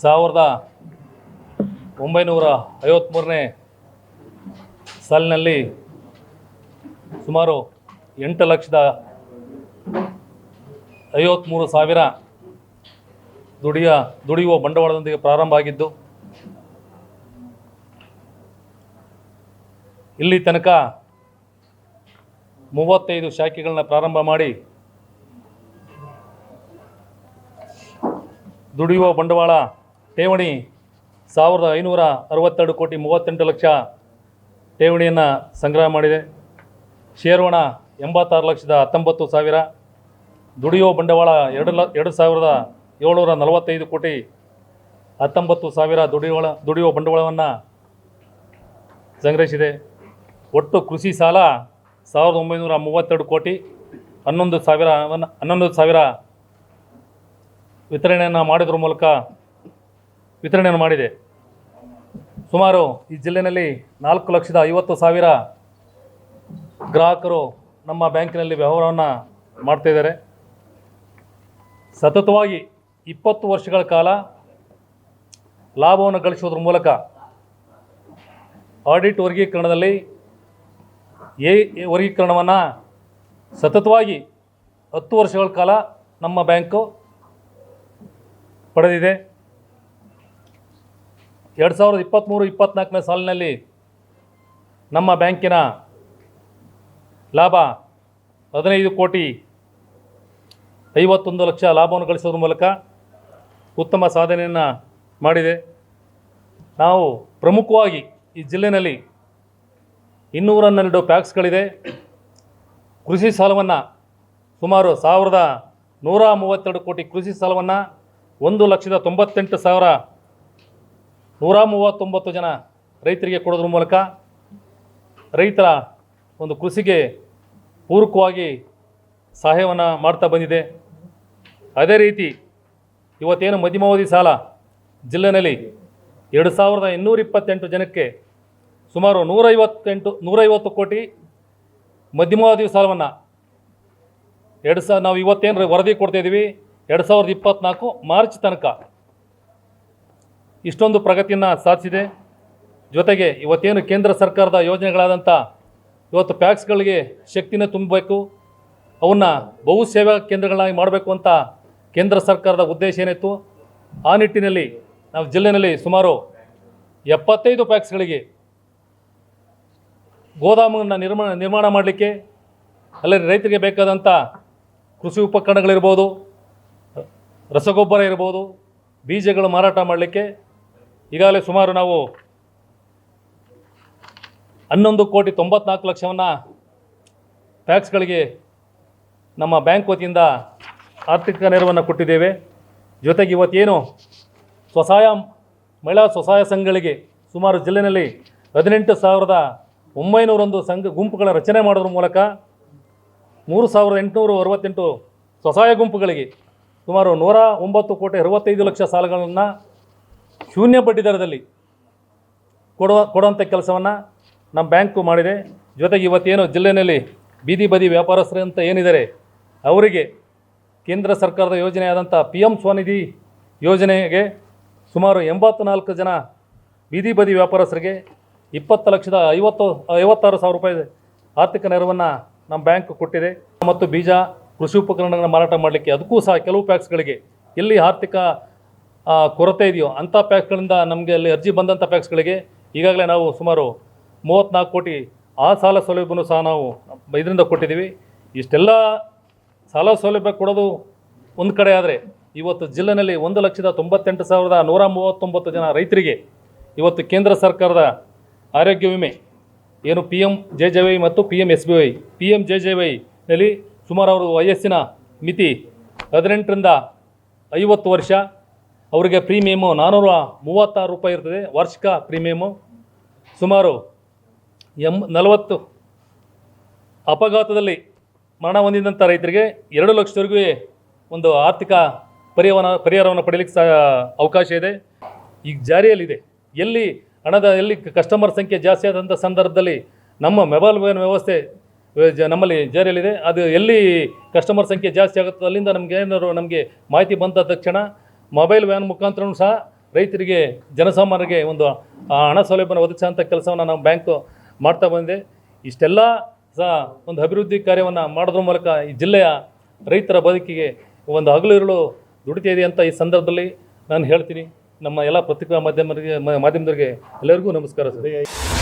ಸಾವಿರದ ಒಂಬೈನೂರ ಐವತ್ತ್ಮೂರನೇ ಸಾಲಿನಲ್ಲಿ ಸುಮಾರು ಎಂಟು ಲಕ್ಷದ ಐವತ್ತ್ಮೂರು ಸಾವಿರ ದುಡಿಯ, ದುಡಿಯುವ ಬಂಡವಾಳದೊಂದಿಗೆ ಪ್ರಾರಂಭ ಆಗಿದ್ದು, ಇಲ್ಲಿ ತನಕ ಮೂವತ್ತೈದು ಶಾಖೆಗಳನ್ನ ಪ್ರಾರಂಭ ಮಾಡಿ ದುಡಿಯುವ ಬಂಡವಾಳ ಠೇವಣಿ ಸಾವಿರದ ಐನೂರ ಅರವತ್ತೆರಡು ಕೋಟಿ ಮೂವತ್ತೆಂಟು ಲಕ್ಷ ಠೇವಣಿಯನ್ನು ಸಂಗ್ರಹ ಮಾಡಿದೆ. ಶೇರ್ವಣ ಎಂಬತ್ತಾರು ಲಕ್ಷದ ಹತ್ತೊಂಬತ್ತು ಸಾವಿರ. ದುಡಿಯುವ ಬಂಡವಾಳ ಎರಡು ಲ, ಎರಡು ಸಾವಿರದ ಏಳ್ನೂರ ನಲವತ್ತೈದು ಕೋಟಿ ಹತ್ತೊಂಬತ್ತು ಸಾವಿರ ದುಡಿಯುವ ದುಡಿಯುವ ಬಂಡವಾಳವನ್ನು ಸಂಗ್ರಹಿಸಿದೆ. ಒಟ್ಟು ಕೃಷಿ ಸಾಲ ಸಾವಿರದ ಒಂಬೈನೂರ ಮೂವತ್ತೆರಡು ಕೋಟಿ ಹನ್ನೊಂದು ಸಾವಿರ ಹನ್ನೊಂದು ಸಾವಿರ ವಿತರಣೆಯನ್ನು ಮಾಡಿದ್ರ ಮೂಲಕ ವಿತರಣೆಯನ್ನು ಮಾಡಿದೆ. ಸುಮಾರು ಈ ಜಿಲ್ಲೆಯಲ್ಲಿ ನಾಲ್ಕು ಲಕ್ಷದ ಐವತ್ತು ಸಾವಿರ ಗ್ರಾಹಕರು ನಮ್ಮ ಬ್ಯಾಂಕಿನಲ್ಲಿ ವ್ಯವಹಾರವನ್ನು ಮಾಡ್ತಾಯಿದ್ದಾರೆ ಸತತವಾಗಿ ಇಪ್ಪತ್ತು ವರ್ಷಗಳ ಕಾಲ ಲಾಭವನ್ನು ಗಳಿಸೋದ್ರ ಮೂಲಕ ಆಡಿಟ್ ವರ್ಗೀಕರಣದಲ್ಲಿ ಎ ವರ್ಗೀಕರಣವನ್ನು ಸತತವಾಗಿ ಹತ್ತು ವರ್ಷಗಳ ಕಾಲ ನಮ್ಮ ಬ್ಯಾಂಕು ಪಡೆದಿದೆ. ಎರಡು ಸಾವಿರದ ಇಪ್ಪತ್ತ್ಮೂರು ಇಪ್ಪತ್ತ್ನಾಲ್ಕನೇ ಸಾಲಿನಲ್ಲಿ ನಮ್ಮ ಬ್ಯಾಂಕಿನ ಲಾಭ ಹದಿನೈದು ಕೋಟಿ ಐವತ್ತೊಂದು ಲಕ್ಷ ಲಾಭವನ್ನು ಗಳಿಸೋದ್ರ ಮೂಲಕ ಉತ್ತಮ ಸಾಧನೆಯನ್ನು ಮಾಡಿದೆ. ನಾವು ಪ್ರಮುಖವಾಗಿ ಈ ಜಿಲ್ಲೆಯಲ್ಲಿ ಇನ್ನೂರ ಹನ್ನೆರಡು ಪ್ಯಾಕ್ಸ್ಗಳಿದೆ ಕೃಷಿ ಸಾಲವನ್ನು ಸುಮಾರು ಸಾವಿರದ ನೂರ ಮೂವತ್ತೆರಡು ಕೋಟಿ ಕೃಷಿ ಸಾಲವನ್ನು ಒಂದು ಲಕ್ಷದ ತೊಂಬತ್ತೆಂಟು ಸಾವಿರ ನೂರ ಮೂವತ್ತೊಂಬತ್ತು ಜನ ರೈತರಿಗೆ ಕೊಡೋದ್ರ ಮೂಲಕ ರೈತರ ಒಂದು ಕೃಷಿಗೆ ಪೂರಕವಾಗಿ ಸಹಾಯವನ್ನು ಮಾಡ್ತಾ ಬಂದಿದೆ. ಅದೇ ರೀತಿ ಇವತ್ತೇನು ಮಧ್ಯಮಾವಧಿ ಸಾಲ ಜಿಲ್ಲೆಯಲ್ಲಿ ಎರಡು ಸಾವಿರದ ಇನ್ನೂರ ಇಪ್ಪತ್ತೆಂಟು ಜನಕ್ಕೆ ಸುಮಾರು ನೂರೈವತ್ತೆಂಟು, ನೂರೈವತ್ತು ಕೋಟಿ ಮಧ್ಯಮಾವಧಿ ಸಾಲವನ್ನು ಎರಡು ಸಾವಿರ ನಾವು ಇವತ್ತೇನು ವರದಿ ಕೊಡ್ತಾಯಿದ್ದೀವಿ ಎರಡು ಸಾವಿರದ ಇಪ್ಪತ್ತ್ನಾಲ್ಕು ಮಾರ್ಚ್ ತನಕ ಇಷ್ಟೊಂದು ಪ್ರಗತಿಯನ್ನು ಸಾಧಿಸಿದೆ. ಜೊತೆಗೆ ಇವತ್ತೇನು ಕೇಂದ್ರ ಸರ್ಕಾರದ ಯೋಜನೆಗಳಾದಂಥ ಇವತ್ತು ಪ್ಯಾಕ್ಸ್ಗಳಿಗೆ ಶಕ್ತಿನ ತುಂಬಬೇಕು, ಅವನ್ನ ಬಹು ಸೇವಾ ಕೇಂದ್ರಗಳಾಗಿ ಮಾಡಬೇಕು ಅಂತ ಕೇಂದ್ರ ಸರ್ಕಾರದ ಉದ್ದೇಶ ಏನಿತ್ತು, ಆ ನಿಟ್ಟಿನಲ್ಲಿ ನಾವು ಜಿಲ್ಲೆಯಲ್ಲಿ ಸುಮಾರು ಎಪ್ಪತ್ತೈದು ಪ್ಯಾಕ್ಸ್ಗಳಿಗೆ ಗೋದಾಮನ್ನು ನಿರ್ಮಾಣ ನಿರ್ಮಾಣ ಮಾಡಲಿಕ್ಕೆ ಅಲ್ಲಿ ರೈತರಿಗೆ ಬೇಕಾದಂಥ ಕೃಷಿ ಉಪಕರಣಗಳಿರ್ಬೋದು ರಸಗೊಬ್ಬರ ಇರ್ಬೋದು, ಬೀಜಗಳು ಮಾರಾಟ ಮಾಡಲಿಕ್ಕೆ ಈಗಾಗಲೇ ಸುಮಾರು ನಾವು ಹನ್ನೊಂದು ಕೋಟಿ ತೊಂಬತ್ನಾಲ್ಕು ಲಕ್ಷವನ್ನು ಟ್ಯಾಕ್ಸ್ಗಳಿಗೆ ನಮ್ಮ ಬ್ಯಾಂಕ್ ವತಿಯಿಂದ ಆರ್ಥಿಕ ನೆರವನ್ನು ಕೊಟ್ಟಿದ್ದೇವೆ. ಜೊತೆಗೆ ಇವತ್ತೇನು ಸ್ವಸಹಾಯ ಮಹಿಳಾ ಸ್ವಸಹಾಯ ಸಂಘಗಳಿಗೆ ಸುಮಾರು ಜಿಲ್ಲೆಯಲ್ಲಿ ಹದಿನೆಂಟು ಸಾವಿರದ ಒಂಬೈನೂರೊಂದು ಸಂಘ ಗುಂಪುಗಳ ರಚನೆ ಮಾಡೋದ್ರ ಮೂಲಕ ಮೂರು ಸಾವಿರದ ಎಂಟುನೂರ ಅರವತ್ತೆಂಟು ಸ್ವಸಹಾಯ ಗುಂಪುಗಳಿಗೆ ಸುಮಾರು ನೂರ ಒಂಬತ್ತು ಕೋಟಿ ಅರವತ್ತೈದು ಲಕ್ಷ ಸಾಲಗಳನ್ನು ಶೂನ್ಯ ಬಡ್ಡಿ ದರದಲ್ಲಿ ಕೊಡುವ ಕೊಡುವಂಥ ಕೆಲಸವನ್ನು ನಮ್ಮ ಬ್ಯಾಂಕು ಮಾಡಿದೆ. ಜೊತೆಗೆ ಇವತ್ತೇನು ಜಿಲ್ಲೆಯಲ್ಲಿ ಬೀದಿ ಬದಿ ವ್ಯಾಪಾರಸ್ಥರು ಅಂತ ಏನಿದ್ದಾರೆ, ಅವರಿಗೆ ಕೇಂದ್ರ ಸರ್ಕಾರದ ಯೋಜನೆಯಾದಂಥ ಪಿ ಎಂ ಸ್ವನಿಧಿ ಯೋಜನೆಗೆ ಸುಮಾರು ಎಂಬತ್ತು ನಾಲ್ಕು ಜನ ಬೀದಿ ಬದಿ ವ್ಯಾಪಾರಸ್ಥರಿಗೆ ಇಪ್ಪತ್ತು ಲಕ್ಷದ ಐವತ್ತು, ಐವತ್ತಾರು ಸಾವಿರ ರೂಪಾಯಿ ಆರ್ಥಿಕ ನೆರವನ್ನು ನಮ್ಮ ಬ್ಯಾಂಕ್ ಕೊಟ್ಟಿದೆ. ಮತ್ತು ಬೀಜ ಕೃಷಿ ಉಪಕರಣಗಳನ್ನು ಮಾರಾಟ ಮಾಡಲಿಕ್ಕೆ ಅದಕ್ಕೂ ಸಹ ಕೆಲವು ಪ್ಯಾಕ್ಸ್ಗಳಿಗೆ ಎಲ್ಲಿ ಆರ್ಥಿಕ ಕೊರತೆ ಇದೆಯೋ ಅಂಥ ಪ್ಯಾಕ್ಸ್ಗಳಿಂದ ನಮಗೆ ಅಲ್ಲಿ ಅರ್ಜಿ ಬಂದಂಥ ಪ್ಯಾಕ್ಸ್ಗಳಿಗೆ ಈಗಾಗಲೇ ನಾವು ಸುಮಾರು ಮೂವತ್ತ್ನಾಲ್ಕು ಕೋಟಿ ಆ ಸಾಲ ಸೌಲಭ್ಯವನ್ನು ಸಹ ನಾವು ಇದರಿಂದ ಕೊಟ್ಟಿದ್ದೀವಿ. ಇಷ್ಟೆಲ್ಲ ಸಾಲ ಸೌಲಭ್ಯ ಕೊಡೋದು ಒಂದು ಕಡೆ ಆದರೆ ಇವತ್ತು ಜಿಲ್ಲೆಯಲ್ಲಿ ಒಂದು ಲಕ್ಷದ ತೊಂಬತ್ತೆಂಟು ಸಾವಿರದ ನೂರ ಮೂವತ್ತೊಂಬತ್ತು ಜನ ರೈತರಿಗೆ ಇವತ್ತು ಕೇಂದ್ರ ಸರ್ಕಾರದ ಆರೋಗ್ಯ ವಿಮೆ, ಏನು P M J J Y ಮತ್ತು P M S B Y, P M J J ವೈನಲ್ಲಿ ಸುಮಾರು ಅವರು ವಯಸ್ಸಿನ ಮಿತಿ ಹದಿನೆಂಟರಿಂದ ಐವತ್ತು ವರ್ಷ. ಅವರಿಗೆ ಪ್ರೀಮಿಯಮು ನಾನ್ನೂರ ಮೂವತ್ತಾರು ರೂಪಾಯಿ ಇರ್ತದೆ, ವಾರ್ಷಿಕ ಪ್ರೀಮಿಯಮು ಸುಮಾರು ಎಂ, ನಲವತ್ತು ಅಪಘಾತದಲ್ಲಿ ಮರಣ ಹೊಂದಿದಂಥ ರೈತರಿಗೆ ಎರಡು ಲಕ್ಷದವರೆಗೂ ಒಂದು ಆರ್ಥಿಕ ಪರಿಹಾರ ಪರಿಹಾರವನ್ನು ಪಡೆಯಲಿಕ್ಕೆ ಸಹ ಅವಕಾಶ ಇದೆ. ಈಗ ಜಾರಿಯಲ್ಲಿದೆ. ಎಲ್ಲಿ ಹಣದ, ಎಲ್ಲಿ ಕಸ್ಟಮರ್ ಸಂಖ್ಯೆ ಜಾಸ್ತಿ ಆದಂಥ ಸಂದರ್ಭದಲ್ಲಿ ನಮ್ಮ ಮೊಬೈಲ್ ವ್ಯವಸ್ಥೆ ನಮ್ಮಲ್ಲಿ ಜಾರಿಯಲ್ಲಿದೆ ಅದು ಎಲ್ಲಿ ಕಸ್ಟಮರ್ ಸಂಖ್ಯೆ ಜಾಸ್ತಿ ಆಗುತ್ತೋ ಅಲ್ಲಿಂದ ನಮಗೆ ಏನಾದ್ರು ನಮಗೆ ಮಾಹಿತಿ ಬಂದ ತಕ್ಷಣ ಮೊಬೈಲ್ ವ್ಯಾನ್ ಮುಖಾಂತರನೂ ಸಹ ರೈತರಿಗೆ, ಜನಸಾಮಾನ್ಯರಿಗೆ ಒಂದು ಹಣ ಸೌಲಭ್ಯನ ಒದಗಿಸುವಂಥ ಕೆಲಸವನ್ನು ನಾವು ಬ್ಯಾಂಕು ಮಾಡ್ತಾ ಬಂದಿದೆ. ಇಷ್ಟೆಲ್ಲ ಸಹ ಒಂದು ಅಭಿವೃದ್ಧಿ ಕಾರ್ಯವನ್ನು ಮಾಡೋದ್ರ ಮೂಲಕ ಈ ಜಿಲ್ಲೆಯ ರೈತರ ಬದುಕಿಗೆ ಒಂದು ಹಗಲಿರುಳು ದುಡಿತಾ ಇದೆ ಅಂತ ಈ ಸಂದರ್ಭದಲ್ಲಿ ನಾನು ಹೇಳ್ತೀನಿ. ನಮ್ಮ ಎಲ್ಲ ಪತ್ರಿಕಾ ಮಾಧ್ಯಮರಿಗೆ, ಮಾಧ್ಯಮದವರಿಗೆ ಎಲ್ಲರಿಗೂ ನಮಸ್ಕಾರ ಸರ್.